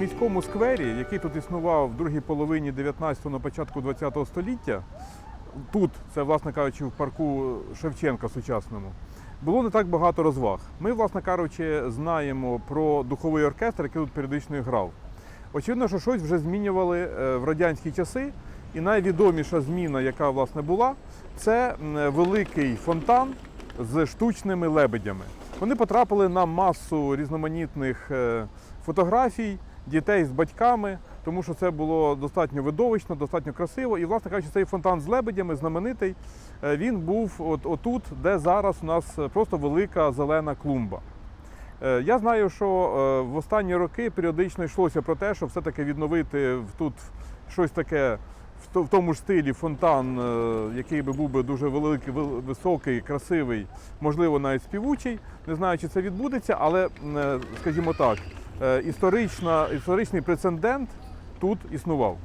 міському сквері, який тут існував в другій половині 19-го, на початку 20-го століття, тут, це, власне кажучи, в парку Шевченка сучасному, було не так багато розваг. Ми, власне кажучи, знаємо про духовий оркестр, який тут періодично грав. Очевидно, що щось вже змінювали е, в радянські часи. І найвідоміша зміна, яка власне була, це великий фонтан з штучними лебедями. Вони потрапили на масу різноманітних е, фотографій дітей з батьками, тому що це було достатньо видовищно, достатньо красиво. І, власне кажучи, цей фонтан з лебедями знаменитий. е, Він був от, отут, де зараз у нас е, просто велика зелена клумба. Е, Я знаю, що в останні роки періодично йшлося про те, щоб все-таки відновити тут щось таке в тому ж стилі фонтан, який би був би дуже великий, високий, красивий, можливо, навіть співучий. Не знаю, чи це відбудеться, але, скажімо так, історична, історичний прецедент тут існував.